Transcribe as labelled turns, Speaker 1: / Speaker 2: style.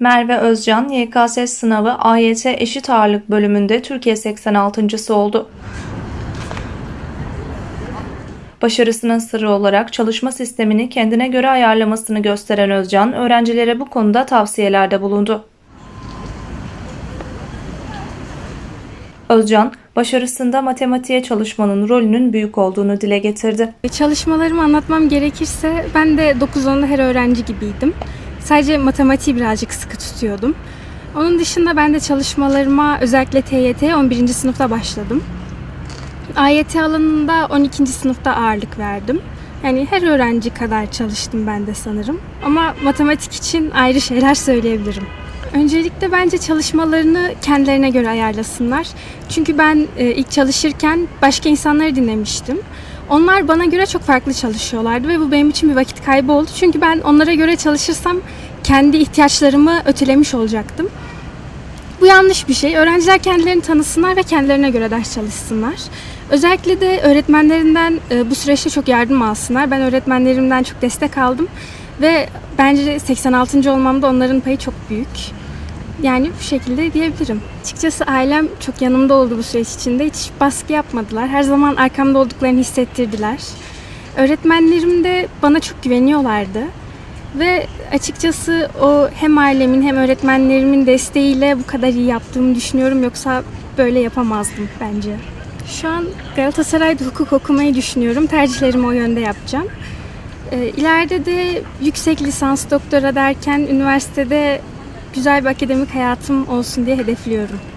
Speaker 1: Merve Özcan, YKS sınavı AYT eşit ağırlık bölümünde Türkiye 86.sı oldu. Başarısının sırrı olarak çalışma sistemini kendine göre ayarlamasını gösteren Özcan, öğrencilere bu konuda tavsiyelerde bulundu. Özcan, başarısında matematiğe çalışmanın rolünün büyük olduğunu dile getirdi.
Speaker 2: Çalışmalarımı anlatmam gerekirse ben de 9-10'da her öğrenci gibiydim. Sadece matematiği birazcık sıkı tutuyordum. Onun dışında ben de çalışmalarıma özellikle TYT'ye 11. sınıfta başladım. AYT alanında 12. sınıfta ağırlık verdim. Yani her öğrenci kadar çalıştım ben de sanırım. Ama matematik için ayrı şeyler söyleyebilirim. Öncelikle bence çalışmalarını kendilerine göre ayarlasınlar. Çünkü ben e, ilk çalışırken başka insanları dinlemiştim. Onlar bana göre çok farklı çalışıyorlardı ve bu benim için bir vakit kaybı oldu. Çünkü ben onlara göre çalışırsam kendi ihtiyaçlarımı ötelemiş olacaktım. Bu yanlış bir şey. Öğrenciler kendilerini tanısınlar ve kendilerine göre ders çalışsınlar. Özellikle de öğretmenlerinden e, bu süreçte çok yardım alsınlar. Ben öğretmenlerimden çok destek aldım ve bence 86. olmamda onların payı çok büyük. Yani bu şekilde diyebilirim. Açıkçası ailem çok yanımda oldu bu süreç içinde. Hiç baskı yapmadılar. Her zaman arkamda olduklarını hissettirdiler. Öğretmenlerim de bana çok güveniyorlardı. Ve açıkçası o hem ailemin hem öğretmenlerimin desteğiyle bu kadar iyi yaptığımı düşünüyorum. Yoksa böyle yapamazdım bence. Şu an Galatasaray'da hukuk okumayı düşünüyorum. Tercihlerimi o yönde yapacağım. Ee, İleride de yüksek lisans, doktora derken üniversitede güzel bir akademik hayatım olsun diye hedefliyorum.